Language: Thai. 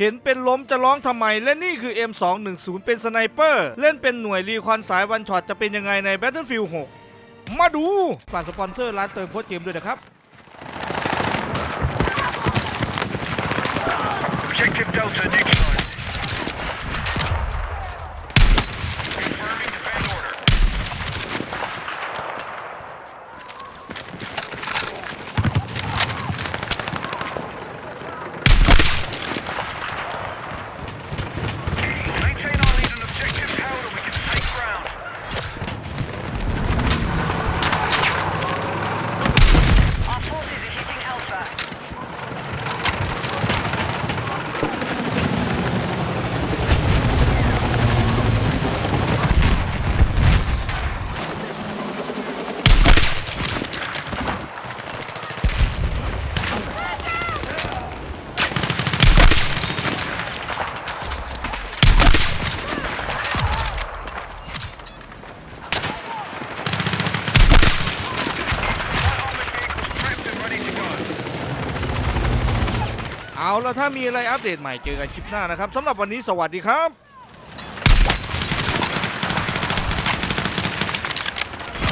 เห็นเป็นล้มจะร้องทำไม และนี่คือ M210 เป็นสไนเปอร์ เล่นเป็นหน่วยรีควอนสายวันช็อตจะเป็นยังไงใน Battlefield 6 มาดูฝากสปอนเซอร์ร้านเติมโค้ดเกมด้วยนะครับ Objective Delta neutral. เอาแล้วถ้ามีอะไรอัปเดตใหม่เจอกันคลิปหน้านะครับสำหรับวันนี้สวัสดีครับ